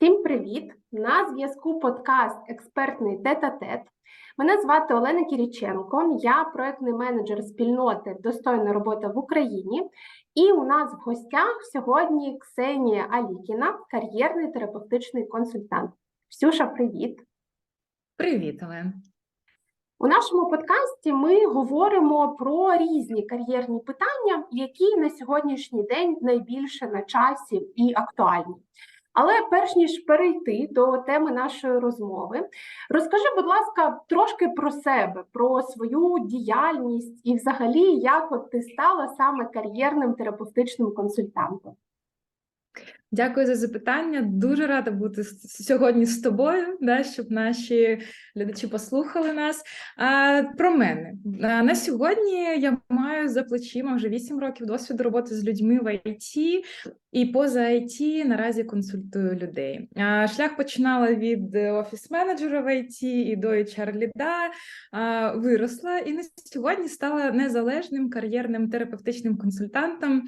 Всім привіт! На зв'язку подкаст Експертний тет-а-тет. Мене звати Олена Кіріченко, я проектний менеджер спільноти Достойна робота в Україні. І у нас в гостях сьогодні Ксенія Алікіна, кар'єрний терапевтичний консультант. Ксюша, привіт! Привіт, Олен. У нашому подкасті ми говоримо про різні кар'єрні питання, які на сьогоднішній день найбільше на часі і актуальні. Але перш ніж перейти до теми нашої розмови, розкажи, будь ласка, трошки про себе, про свою діяльність і, взагалі, як от ти стала саме кар'єрним терапевтичним консультантом. Дякую за запитання. Дуже рада бути сьогодні з тобою, да, щоб наші глядачі послухали нас. А, Про мене на сьогодні я маю за плечима вже 8 років досвіду роботи з людьми в ІТ, і поза IT наразі консультую людей. А, Шлях починала від офіс-менеджера в IT і до HR-ліда, виросла і на сьогодні стала незалежним кар'єрним терапевтичним консультантом.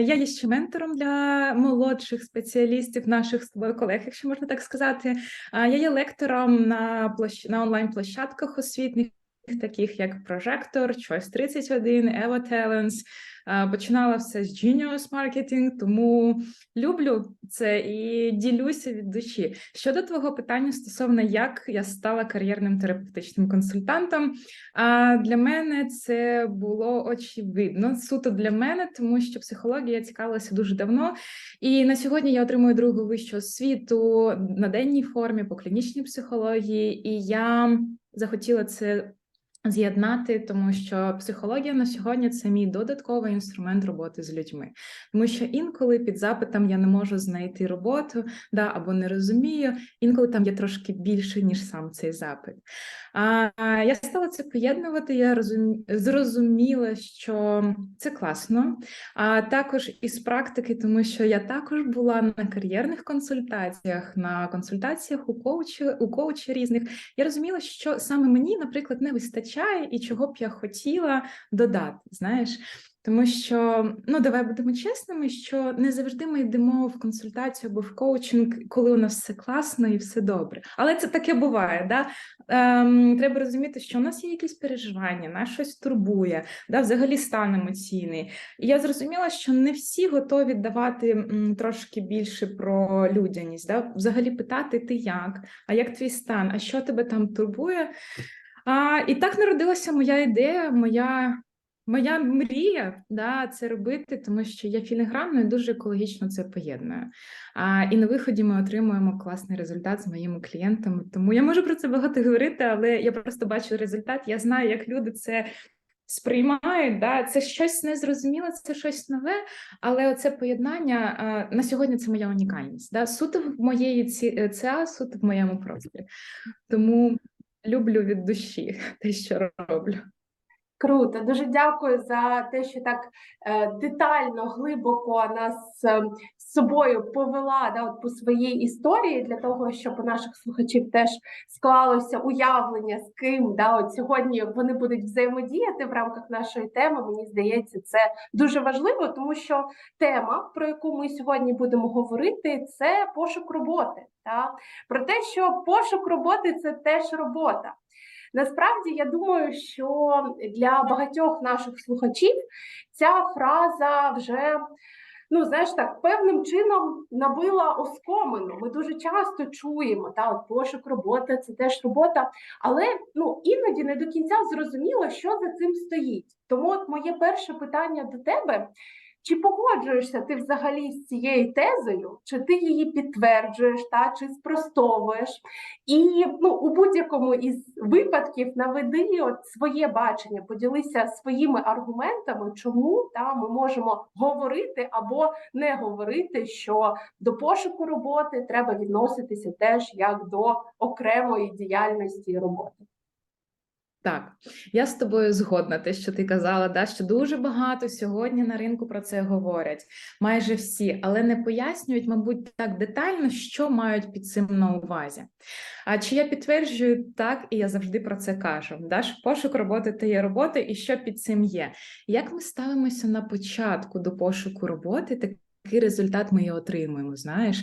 Я є ще ментором для молодших спеціалістів, наших колег, якщо можна так сказати. Я є лектором на площ... на онлайн-площадках освітніх, таких як Прожектор, Choice 31, Evo Talents, Починала все з Genius Marketing, тому люблю це і ділюся від душі. Щодо твого питання стосовно як я стала кар'єрним терапевтичним консультантом, для мене це було очевидно. Суто для мене, тому що психологія цікавилася дуже давно. І на сьогодні я отримую другу вищу освіту на денній формі по клінічній психології, і я захотіла це З'єднати, тому що психологія на сьогодні це мій додатковий інструмент роботи з людьми, тому що інколи під запитом я не можу знайти роботу, да або не розумію. Інколи там є трошки більше ніж сам цей запит. А я стала це поєднувати. Я розум... зрозуміла, що це класно. А також із практики, тому що я також була на кар'єрних консультаціях, на консультаціях у коучі, у коучі різних. Я розуміла, що саме мені, наприклад, не вистачає і чого б я хотіла додати. Знаєш. Тому що ну давай будемо чесними, що не завжди ми йдемо в консультацію або в коучинг, коли у нас все класно і все добре. Але це таке буває. Да? Ем, Треба розуміти, що у нас є якісь переживання, нас щось турбує, да? взагалі стан емоційний. І я зрозуміла, що не всі готові давати м, трошки більше про людяність. Да? Взагалі питати ти як, а як твій стан, а що тебе там турбує? А, І так народилася моя ідея, моя. Моя мрія да, це робити, тому що я філігранно дуже екологічно це поєдную. А, І на виході ми отримуємо класний результат з моїми клієнтами. Тому я можу про це багато говорити, але я просто бачу результат. Я знаю, як люди це сприймають. Да? Це щось незрозуміле, це щось нове, але оце поєднання на сьогодні це моя унікальність. Да? Суто в моєї ці ЦА, суто в моєму просторі. Тому люблю від душі те, що роблю. Круто, дуже дякую за те, що так е, детально, глибоко нас е, з собою повела да, от по своїй історії для того, щоб у наших слухачів теж склалося уявлення з ким да, от сьогодні вони будуть взаємодіяти в рамках нашої теми. Мені здається, це дуже важливо, тому що тема, про яку ми сьогодні будемо говорити, це пошук роботи. Та? Про те, що пошук роботи це теж робота. Насправді я думаю, що для багатьох наших слухачів ця фраза вже. Ну, знаєш так, певним чином набила оскомину. Ми дуже часто чуємо, та от пошук роботи це теж робота, але ну іноді не до кінця зрозуміло, що за цим стоїть. Тому, от моє перше питання до тебе: чи погоджуєшся ти взагалі з цією тезою, чи ти її підтверджуєш, та чи спростовуєш? І ну, у будь-якому із випадків наведи от своє бачення, поділися своїми аргументами, чому та ми можемо говорити або не говорити, що до пошуку роботи треба відноситися теж як до окремої діяльності роботи. Так, я з тобою згодна, те, що ти казала, да, що дуже багато сьогодні на ринку про це говорять, майже всі, але не пояснюють, мабуть, так детально, що мають під цим на увазі. А чи я підтверджую так, і я завжди про це кажу: да, що пошук роботи та є роботи, і що під цим є? Як ми ставимося на початку до пошуку роботи, який результат ми і отримуємо. Знаєш.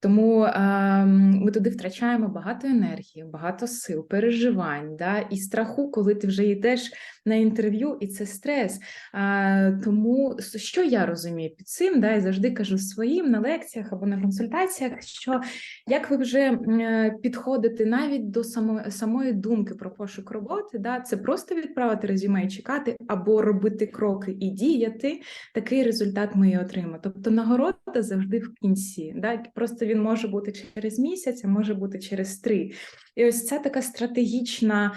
Тому ем, ми туди втрачаємо багато енергії, багато сил, переживань, да, і страху, коли ти вже йдеш на інтерв'ю, і це стрес. А, тому що я розумію під цим, да, і завжди кажу своїм на лекціях або на консультаціях, що як ви вже е, підходите навіть до само, самої думки про пошук роботи, да, це просто відправити резюме і чекати, або робити кроки і діяти, такий результат ми і отримаємо. Тобто нагорода завжди в кінці. Да? Просто він може бути через місяць, а може бути через три. І ось ця така стратегічна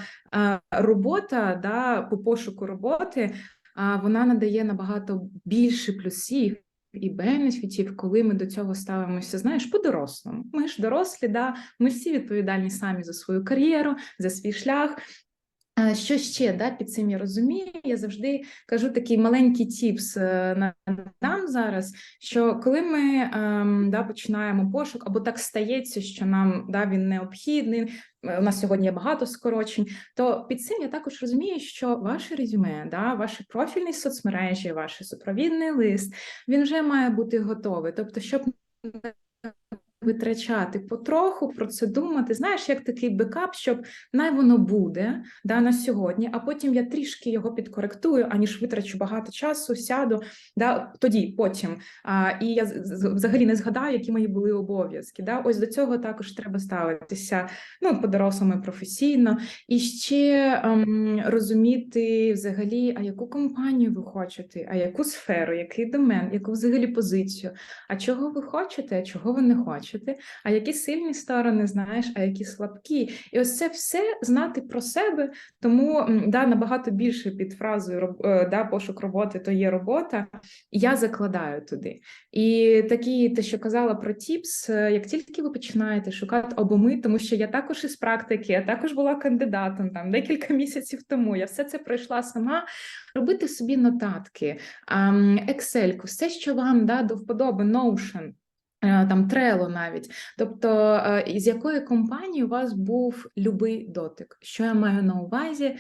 робота да, по пошуку роботи, вона надає набагато більше плюсів. І бенефітів, коли ми до цього ставимося, знаєш, по-дорослому. Ми ж дорослі, да, ми всі відповідальні самі за свою кар'єру, за свій шлях. Що ще да, під цим я розумію? Я завжди кажу такий маленький тіпс е, нам зараз, що коли ми ем, да, починаємо пошук, або так стається, що нам да, він необхідний. е, У нас сьогодні є багато скорочень. То під цим я також розумію, що ваше резюме, да, ваші профільні соцмережі, ваш супровідний лист, він вже має бути готовий. Тобто, щоб витрачати потроху, про це думати, знаєш, як такий бекап, щоб най воно буде да, на сьогодні, а потім я трішки його підкоректую, аніж витрачу багато часу, сяду да, тоді, потім. А, і я взагалі не згадаю, які мої були обов'язки. Да? Ось до цього також треба ставитися ну, по-дорослому професійно. І ще ем, розуміти взагалі, а яку компанію ви хочете, а яку сферу, який домен, яку взагалі позицію, а чого ви хочете, а чого ви не хочете, а які сильні сторони знаєш, а які слабкі. І ось це все знати про себе, тому да, набагато більше під фразою е, да, пошук роботи то є робота. Я закладаю туди. І такі, те, що казала про тіпс, е, як тільки ви починаєте шукати або ми, тому що я також із практики, я також була кандидатом там декілька місяців тому. Я все це пройшла сама. Робити собі нотатки, Excel, все, що вам да, до вподоби, Notion. Е, Там Trello навіть, тобто е, з якої компанії у вас був любий дотик? Що я маю на увазі?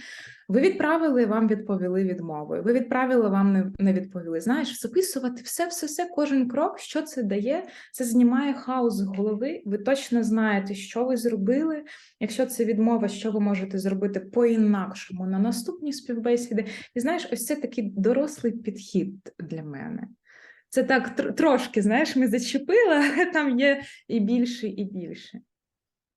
Ви відправили, вам відповіли відмовою. Ви відправили, вам не відповіли. Знаєш, записувати все, все, все, кожен крок, що це дає, це знімає хаос з голови. Ви точно знаєте, що ви зробили. Якщо це відмова, що ви можете зробити по-інакшому на наступні співбесіди. І знаєш, ось це такий дорослий підхід для мене. Це так тр- трошки, знаєш, ми зачепили, але там є і більше, і більше.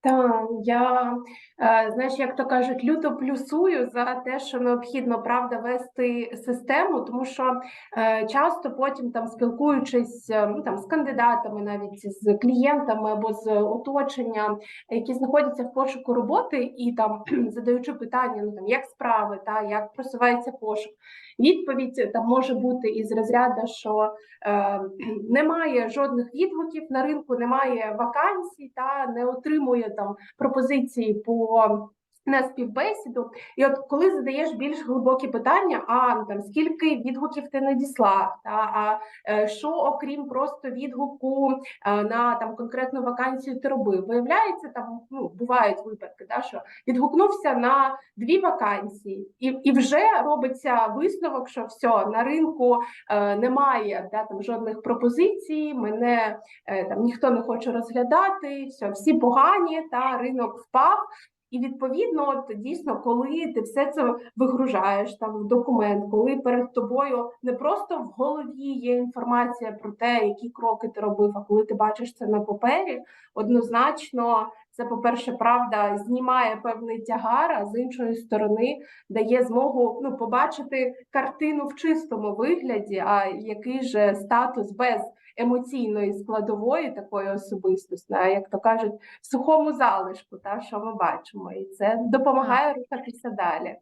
Так, я е, знаєш, як то кажуть, люто плюсую за те, що необхідно правда вести систему, тому що е, часто потім там спілкуючись е, ну, там з кандидатами, навіть з клієнтами або з оточенням, які знаходяться в пошуку роботи, і там задаючи питання, ну там як справи, та як просувається пошук. Відповідь там може бути із розряду, що е, немає жодних відгуків на ринку, немає вакансій, та не отримує там пропозиції по на співбесіду. І от коли задаєш більш глибокі питання, а ну, там скільки відгуків ти надіслав, та а е, що окрім просто відгуку е, на там конкретну вакансію ти робив, виявляється, там ну бувають випадки, та що відгукнувся на дві вакансії, і, і вже робиться висновок, що все на ринку е, немає да, там жодних пропозицій, мене е, там ніхто не хоче розглядати, все, всі погані, та ринок впав. І відповідно, от дійсно, коли ти все це вигружаєш там в документ, коли перед тобою не просто в голові є інформація про те, які кроки ти робив, а коли ти бачиш це на папері, однозначно це, по-перше, правда, знімає певний тягар, а з іншої сторони дає змогу ну, побачити картину в чистому вигляді, а який же статус без емоційної складової такої особистості, а як то кажуть, в сухому залишку, та що ми бачимо, і це допомагає рухатися далі.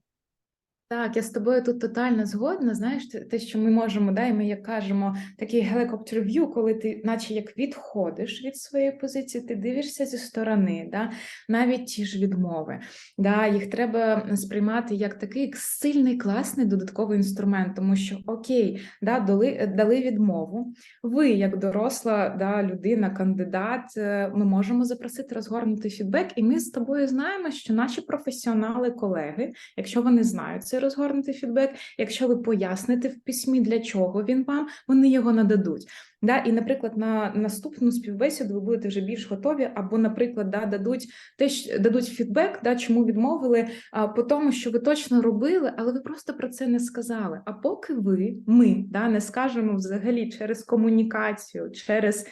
Так, я з тобою тут тотально згодна. Знаєш, те- що ми можемо, да, і ми як кажемо, такий гелікоптер в'ю, коли ти, наче як відходиш від своєї позиції, ти дивишся зі сторони, да, навіть ті ж відмови. Да, їх треба сприймати як такий сильний, класний додатковий інструмент, тому що окей, да, дали, дали відмову. Ви, як доросла да, людина, кандидат, е, ми можемо запросити розгорнутий фідбек, і ми з тобою знаємо, що наші професіонали, колеги, якщо вони знають цей розгорнутий фідбек. Якщо ви поясните в письмі, для чого він вам, вони його нададуть. Да, і, наприклад, на наступну співбесіду ви будете вже більш готові, або, наприклад, да, дадуть теж дадуть фідбек, да, чому відмовили, а, по тому, що ви точно робили, але ви просто про це не сказали. А поки ви, ми, да, не скажемо взагалі через комунікацію, через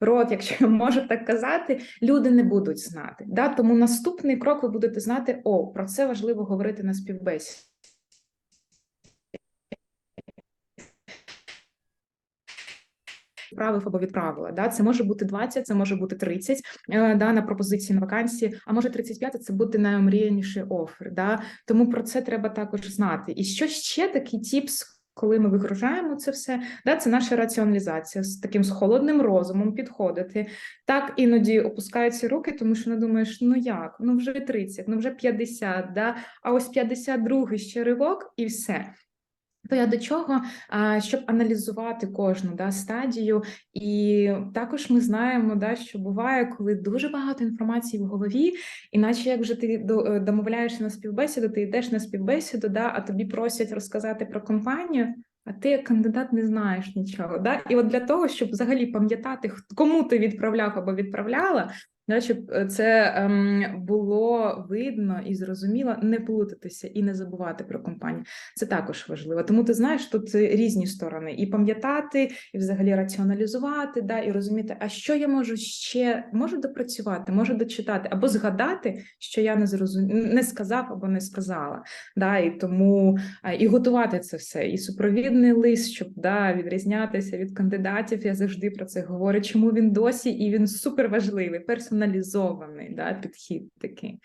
рот, якщо я можу так казати, люди не будуть знати. Да? Тому наступний крок ви будете знати: о, про це важливо говорити на співбесіді. Відправив або відправила. Да? Це може бути 20, це може бути 30 е, да, на пропозиції на вакансії, а може 35 це бути найомріяніший офер. Да? Тому про це треба також знати. І що ще такий тіпс, коли ми вигружаємо це все, да, це наша раціоналізація з таким з холодним розумом підходити. Так іноді опускаються руки, тому що не думаєш, ну як, ну вже 30, ну вже 50, да? а ось 52 ще ривок і все. То я до чого, щоб аналізувати кожну да, стадію, і також ми знаємо, да, що буває, коли дуже багато інформації в голові, іначе як вже ти е, домовляєшся на співбесіду, ти йдеш на співбесіду, да, а тобі просять розказати про компанію. А ти як кандидат не знаєш нічого. Да? І от для того, щоб взагалі пам'ятати, кому ти відправляв або відправляла, да, щоб е, це ем, було видно і зрозуміло, не плутатися і не забувати про компанію. Це також важливо. Тому ти знаєш, тут е, різні сторони, і пам'ятати, і взагалі раціоналізувати, да, і розуміти, а що я можу ще можу допрацювати, можу дочитати, або згадати, що я не зрозум... не сказав або не сказала. Да, і тому а, і готувати це все. І супровідний лист, щоб да, відрізнятися від кандидатів. Я завжди про це говорю. Чому він досі, і він супер важливий, персоналізований да, підхід такий.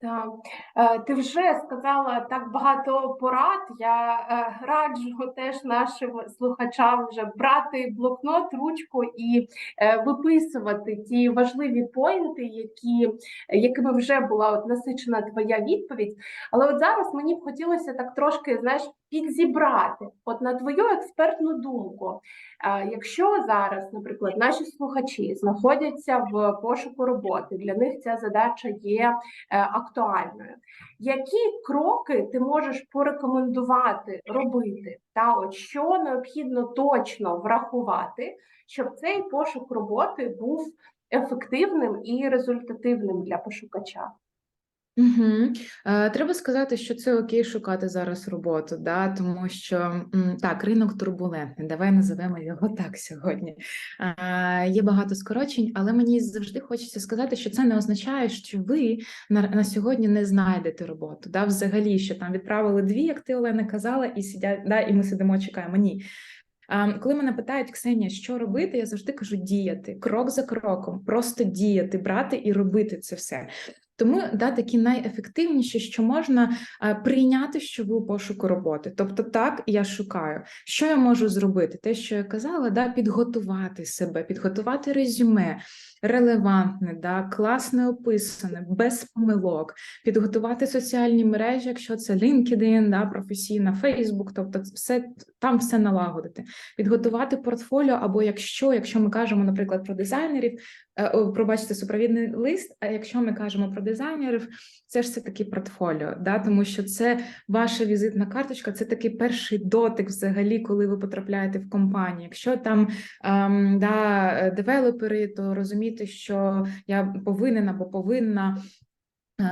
Так, Е, ти вже сказала так багато порад. Я е, раджу теж нашим слухачам вже брати блокнот, ручку і е, виписувати ті важливі поінти, які, якими вже була от насичена твоя відповідь. Але от зараз мені б хотілося так трошки знаєш, підзібрати, от на твою експертну думку. Е, Якщо зараз, наприклад, наші слухачі знаходяться в пошуку роботи, для них ця задача є е, актуальною. Які кроки ти можеш порекомендувати робити? Та от що необхідно точно врахувати, щоб цей пошук роботи був ефективним і результативним для пошукача? Угу. Треба сказати, що це окей шукати зараз роботу, да, тому що так, ринок турбулентний. Давай називемо його так сьогодні. Е, є багато скорочень, але мені завжди хочеться сказати, що це не означає, що ви на, на сьогодні не знайдете роботу. Да, взагалі, що там відправили дві, як ти Олена казала, і сидять, да, і ми сидимо, чекаємо. Ні. Коли мене питають, Ксенія, що робити, я завжди кажу діяти крок за кроком, просто діяти, брати і робити це все. Тому да, такі найефективніші, що можна а, прийняти, що ви у пошуку роботи. Тобто, так я шукаю, що я можу зробити? Те, що я казала, да, підготувати себе, підготувати резюме релевантне, да, класне описане, без помилок, підготувати соціальні мережі, якщо це LinkedIn, да, професійна Facebook, тобто все там все налагодити, підготувати портфоліо, або якщо, якщо ми кажемо, наприклад, про дизайнерів. Е, Пробачте супровідний лист. А якщо ми кажемо про дизайнерів, це ж все таки портфоліо, да, тому що це ваша візитна карточка, це такий перший дотик, взагалі, коли ви потрапляєте в компанію. Якщо там ем, да, девелопери, то розуміти, що я повинен або повинна. Е,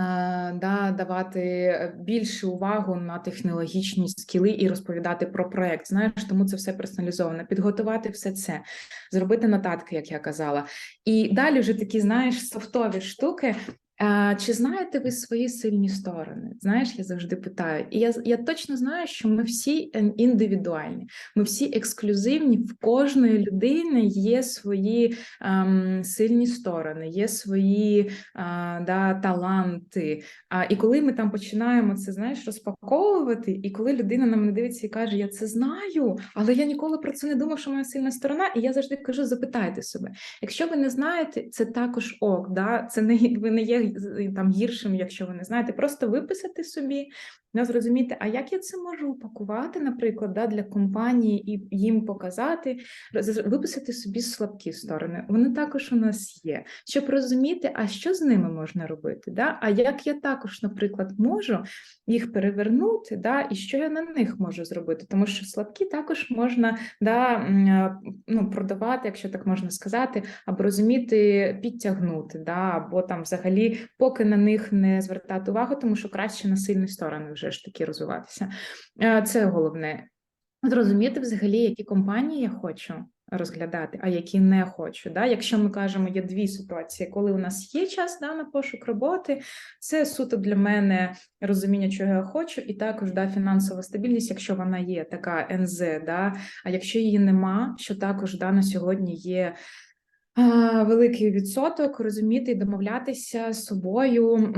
Да, давати більшу увагу на технологічні скіли і розповідати про проект. Знаєш, тому це все персоналізовано. Підготувати все це, зробити нотатки, як я казала. І далі вже такі, знаєш, софтові штуки. Е, Чи знаєте ви свої сильні сторони? Знаєш, я завжди питаю. І я, я точно знаю, що ми всі індивідуальні, ми всі ексклюзивні. В кожної людини є свої ем, сильні сторони, є свої е, да, таланти. А, і коли ми там починаємо це знаєш, розпаковувати, і коли людина на мене дивиться і каже, я це знаю, але я ніколи про це не думав, що моя сильна сторона, і я завжди кажу: запитайте себе. Якщо ви не знаєте, це також ок, да? це не ви не є там гіршим, якщо ви не знаєте, просто виписати собі, да, зрозуміти, а як я це можу упакувати, наприклад, да, для компанії і їм показати, виписати собі слабкі сторони. Вони також у нас є, щоб розуміти, а що з ними можна робити, да? а як я також, наприклад, можу їх перевернути, да, і що я на них можу зробити, тому що слабкі також можна да, е, ну, продавати, якщо так можна сказати, або розуміти, підтягнути, да, або там взагалі поки на них не звертати увагу, тому що краще на сильні сторони вже ж таки розвиватися. Е, Це головне. Зрозуміти взагалі, які компанії я хочу розглядати, а які не хочу. Да? Якщо ми кажемо, є дві ситуації, коли у нас є час да, на пошук роботи, це суто для мене розуміння, чого я хочу, і також да, фінансова стабільність, якщо вона є така НЗ, да? а якщо її нема, що також да, на сьогодні є. А, Великий відсоток розуміти і домовлятися з собою,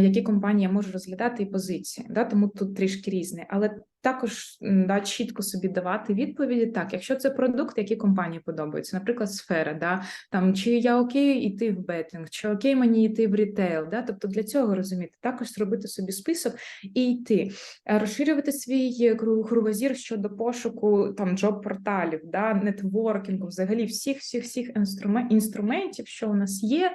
які компанії я можу розглядати і позиції. Да? Тому тут трішки різне. Але також да, чітко собі давати відповіді. Так, якщо це продукт, які компанії подобаються, наприклад, сфера, да, там чи я окей йти в бетинг, чи окей мені йти в рітейл. Да? Тобто для цього розуміти, також зробити собі список і йти, Е, розширювати свій кру- кругозір щодо пошуку там джоб-порталів, да, нетворкінгу, взагалі всіх всіх всіх інструмен- інструментів, що у нас є,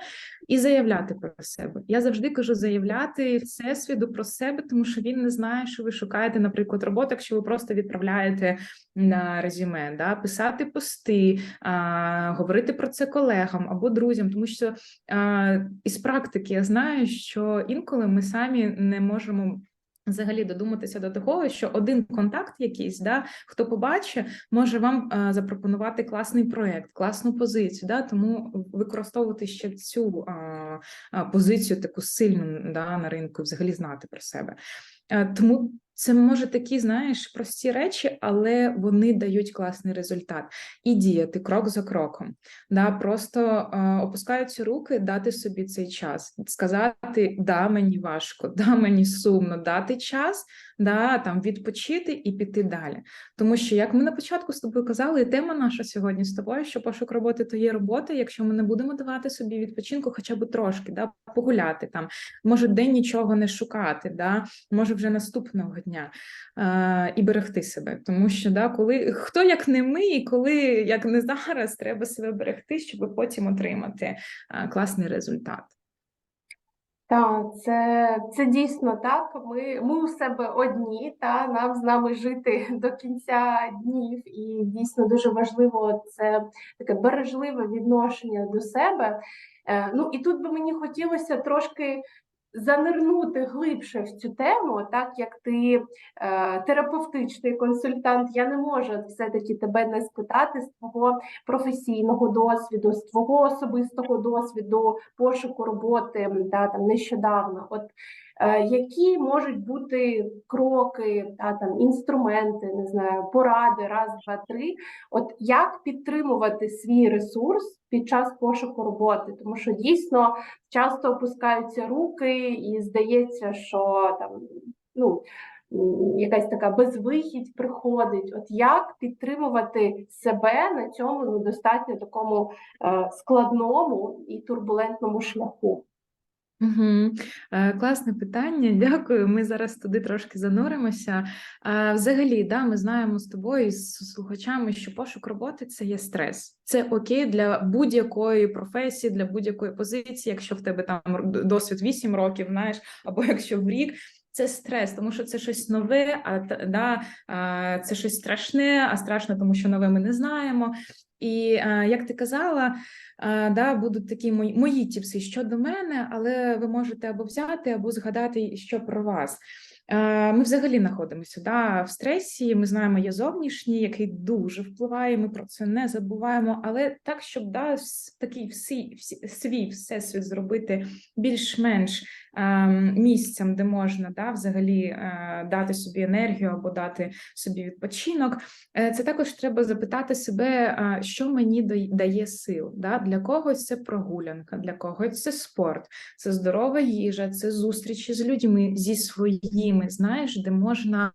і заявляти про себе. Я завжди кажу заявляти всесвіту про себе, тому що він не знає, що ви шукаєте, наприклад, роботу, якщо ви просто відправляєте на резюме, да, писати пости, а, говорити про це колегам або друзям, тому що а, із практики я знаю, що інколи ми самі не можемо. Взагалі додуматися до того, що один контакт якийсь, да, хто побачить, може вам е, запропонувати класний проект, класну позицію. Да, тому використовувати ще цю е, позицію таку сильну да, на ринку, взагалі знати про себе. Е, Тому це може такі, знаєш, прості речі, але вони дають класний результат. І діяти крок за кроком. Да, просто е, опускаються руки, дати собі цей час, сказати да, мені важко, да, мені сумно, дати час, да, там відпочити і піти далі. Тому що, як ми на початку з тобою казали, і тема наша сьогодні з тобою, що пошук роботи то є робота. Якщо ми не будемо давати собі відпочинку, хоча б трошки, да, погуляти там, може день нічого не шукати, да, може вже наступного дня е, і берегти себе. Тому що да, коли хто як не ми, і коли як не зараз, треба себе берегти, щоб потім отримати е, класний результат. Так, це, це дійсно так. Ми, ми у себе одні, та нам з нами жити до кінця днів, і дійсно дуже важливо це таке бережливе відношення до себе. Е, ну і тут би мені хотілося трошки занирнути глибше в цю тему, так як ти е, терапевтичний консультант, я не можу все-таки тебе не спитати з твого професійного досвіду, з твого особистого досвіду пошуку роботи да, там нещодавно. От які можуть бути кроки, та там інструменти, не знаю, поради, раз, два, три. От як підтримувати свій ресурс під час пошуку роботи, тому що дійсно часто опускаються руки, і здається, що там ну. Якась така безвихідь приходить. От як підтримувати себе на цьому достатньо такому е, складному і турбулентному шляху? Угу. Класне питання. Дякую. Ми зараз туди трошки зануримося. Е, Взагалі, да, ми знаємо з тобою і з слухачами, що пошук роботи це є стрес. Це окей для будь-якої професії, для будь-якої позиції, якщо в тебе там досвід 8 років, знаєш, або якщо в рік. Це стрес, тому що це щось нове, а да, це щось страшне, а страшно, тому що нове ми не знаємо. І як ти казала, да, будуть такі мої, мої тіпси щодо мене, але ви можете або взяти, або згадати, що про вас. Е, Ми взагалі знаходимося да, в стресі. Ми знаємо, є зовнішній, який дуже впливає. Ми про це не забуваємо. Але так, щоб да, такий всі, всі, свій всесвіт зробити більш-менш місцем, де можна да, взагалі е, дати собі енергію або дати собі відпочинок. Е, Це також треба запитати себе, е, що мені дає- сил. Да? Для когось це прогулянка, для когось це спорт, це здорова їжа, це зустрічі з людьми, зі своїми знаєш, де можна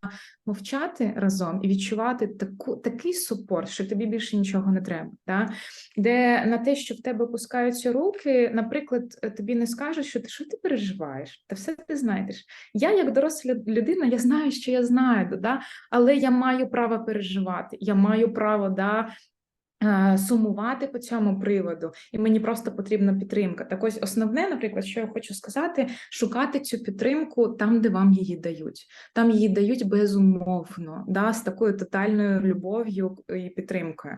мовчати разом і відчувати таку такий супорт, що тобі більше нічого не треба. Да? Де на те, що в тебе опускаються руки, наприклад, тобі не скажуть, що ти що ти переживаєш, та все ти знайдеш. Я, як доросла людина, я знаю, що я знаю, да? але я маю право переживати, я маю право да, сумувати по цьому приводу, і мені просто потрібна підтримка. Так ось основне, наприклад, що я хочу сказати, шукати цю підтримку там, де вам її дають. Там її дають безумовно, да, з такою тотальною любов'ю і підтримкою.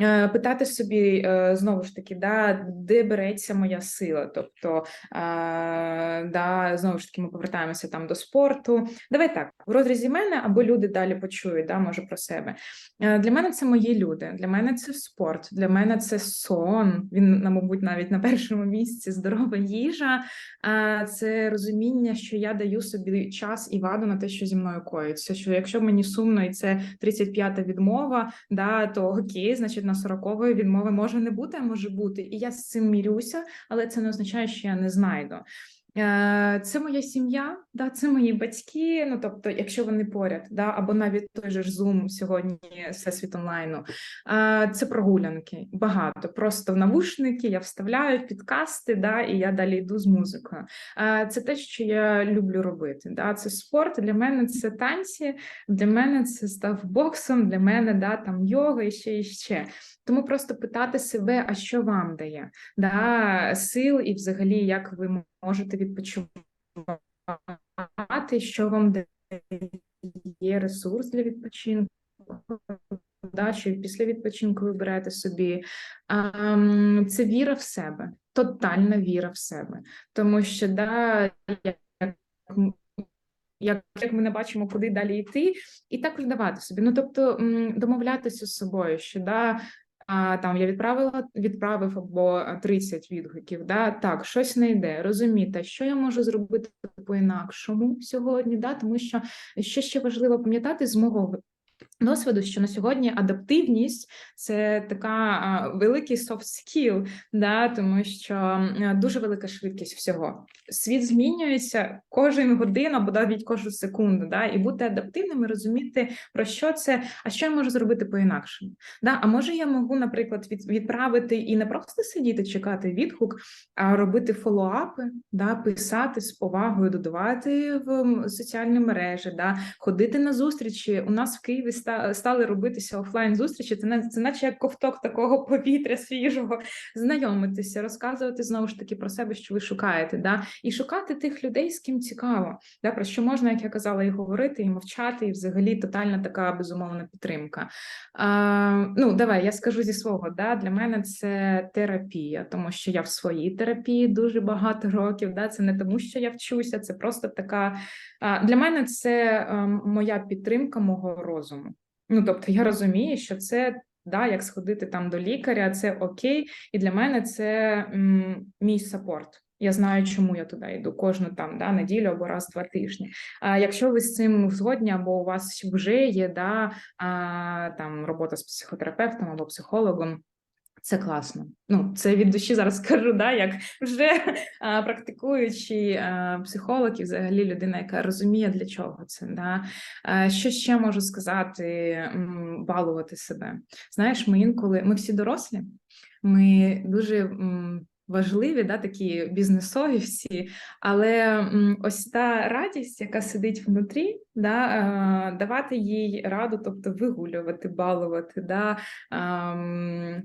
Е, Питати собі е, знову ж таки, да, де береться моя сила. Тобто, е, да, знову ж таки, ми повертаємося там до спорту. Давай так, в розрізі мене або люди далі почують, да, може про себе. Е, Для мене це мої люди, для мене це спорт, для мене це сон. Він, на, мабуть, навіть на першому місці здорова їжа. Це розуміння, що я даю собі час і ваду на те, що зі мною коїться. Що якщо мені сумно і це 35-та відмова, да, то окей, значить на 40-ї відмови може не бути, а може бути. І я з цим мірюся, але це не означає, що я не знайду. Е, Це моя сім'я, да, це мої батьки. Ну тобто, якщо вони поряд, да, або навіть той же ж Zoom сьогодні всесвіт онлайну. Е, Це прогулянки багато. Просто в навушники я вставляю підкасти, да, і я далі йду з музикою. Е, Це те, що я люблю робити. Да. Це спорт. Для мене це танці, для мене це став боксом, для мене да, там йога і ще і ще. Тому просто питати себе, а що вам дає да, сил, і взагалі як ви можете відпочивати, що вам дає ресурс для відпочинку. Да, що після відпочинку ви берете собі це віра в себе, тотальна віра в себе. Тому що да, як, як, як ми не бачимо, куди далі йти, і також давати собі. Ну тобто домовлятися з собою, що да, а там я відправила, відправив або 30 відгуків. Да, так, щось не йде. Розуміти, що я можу зробити по-інакшому сьогодні, да, тому що що ще важливо пам'ятати з мого досвіду, що на сьогодні адаптивність це така великий soft skill, да, тому що дуже велика швидкість всього. Світ змінюється кожен годину або навіть кожну секунду. Да, і бути адаптивним і розуміти, про що це, а що я можу зробити по-інакшому. Да? А може я можу, наприклад, від, відправити і не просто сидіти, чекати відгук, а робити фоллоуапи, да, писати з повагою, додавати в соціальні мережі, да, ходити на зустрічі. У нас в Києві стали робитися офлайн зустрічі. Це, це наче як ковток такого повітря свіжого, знайомитися, розказувати знову ж таки про себе, що ви шукаєте, да, і шукати тих людей, з ким цікаво, да, про що можна, як я казала, і говорити, і мовчати, і взагалі тотальна така безумовна підтримка. А, ну, давай я скажу зі свого. Да, для мене це терапія, тому що я в своїй терапії дуже багато років. Да, це не тому, що я вчуся, це просто така. Для мене це ем, моя підтримка мого розуму. Ну, тобто, я розумію, що це. Да, як сходити там до лікаря, це окей, і для мене це м, мій сапорт. Я знаю, чому я туди йду кожну там да, неділю або раз два тижні. А якщо ви з цим згодні, або у вас вже є да, а, там робота з психотерапевтом або психологом. Це класно. Ну, це від душі зараз скажу, да, як вже а, практикуючий а, психолог і взагалі людина, яка розуміє, для чого це. Да. А, що ще можу сказати, М, балувати себе. Знаєш, ми інколи, ми всі дорослі, ми дуже м, важливі, да, такі бізнесові всі, але ось та радість, яка сидить внутрі, да, е, давати їй раду, тобто вигулювати, балувати, да, ем,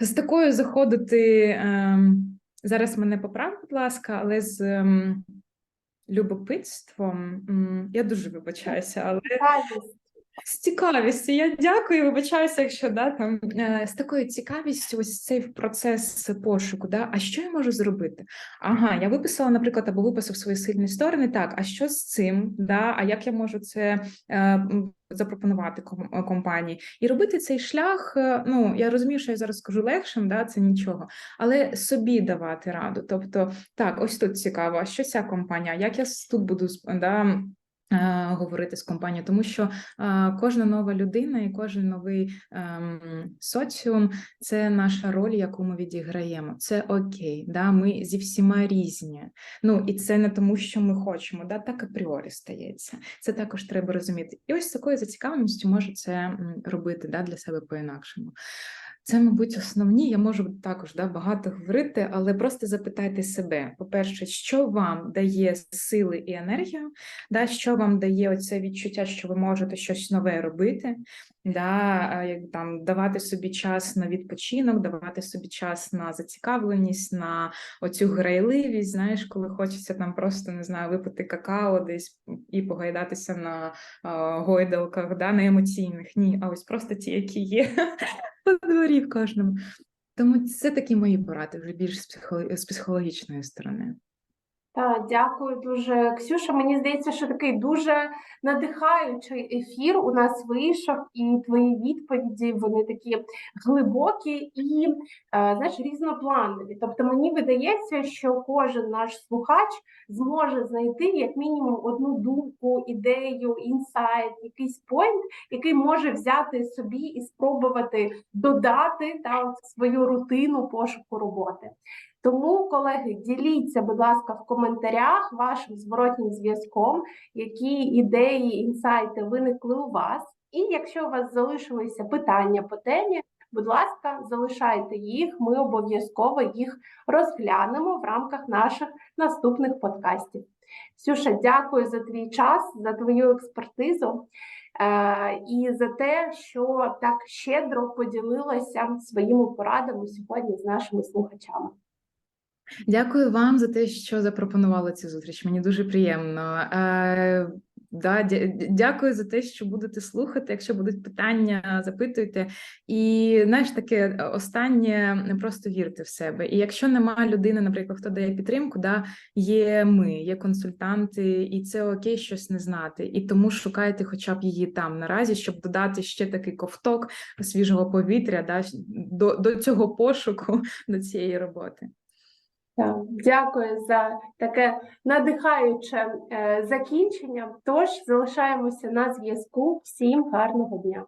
з такою заходити, ем, зараз мене поправ, будь ласка, але з ем, любопитством, я дуже вибачаюся, але. З цікавістю. Я дякую, вибачаюся, якщо да, там е, з такою цікавістю, ось цей процес пошуку. Да, а що я можу зробити? Ага, я виписала, наприклад, або виписав свої сильні сторони. Так, а що з цим? Да, а як я можу це е, запропонувати е, компанії? І робити цей шлях. е, Ну я розумію, що я зараз скажу легшим, да, це нічого, але собі давати раду. Тобто, так, ось тут цікаво, а що ця компанія? Як я тут буду да, Говорити з компанією, тому що е, кожна нова людина і кожен новий ем, соціум це наша роль, яку ми відіграємо. Це окей, да, ми зі всіма різні. Ну і це не тому, що ми хочемо, да, так апріорі стається. Це також треба розуміти. І ось такою зацікавленістю може це робити да, для себе по-інакшому. Це, мабуть, основні. Я можу також да, багато говорити, але просто запитайте себе: по-перше, що вам дає сили і енергію, да, що вам дає оце відчуття, що ви можете щось нове робити, да, як там давати собі час на відпочинок, давати собі час на зацікавленість, на оцю грайливість. Знаєш, коли хочеться там просто не знаю, випити какао десь і погайдатися на а, гойдалках, да, не емоційних, ні, а ось просто ті, які є по дворі в кожному. Тому це такі мої поради вже більш з психологічної сторони. Так, дякую дуже, Ксюша. Мені здається, що такий дуже надихаючий ефір у нас вийшов, і твої відповіді вони такі глибокі і е, знаєш, різнопланові. Тобто мені видається, що кожен наш слухач зможе знайти як мінімум одну думку, ідею, інсайт, якийсь пойнт, який може взяти собі і спробувати додати та, свою рутину пошуку роботи. Тому, колеги, діліться, будь ласка, в коментарях вашим зворотнім зв'язком, які ідеї, інсайти виникли у вас. І якщо у вас залишилися питання по темі, будь ласка, залишайте їх. Ми обов'язково їх розглянемо в рамках наших наступних подкастів. Сюша, дякую за твій час, за твою експертизу е, і за те, що так щедро поділилася своїми порадами сьогодні з нашими слухачами. Дякую вам за те, що запропонували цю зустріч. Мені дуже приємно. Е, да, дякую за те, що будете слухати. Якщо будуть питання, запитуйте. І знаєш, таке останнє просто вірте в себе. І якщо немає людини, наприклад, хто дає підтримку, да, є ми, є консультанти, і це окей щось не знати. І тому шукайте хоча б її там наразі, щоб додати ще такий ковток свіжого повітря да, до, до цього пошуку, до цієї роботи. Дякую за таке надихаюче е, закінчення. Тож залишаємося на зв'язку. Всім гарного дня.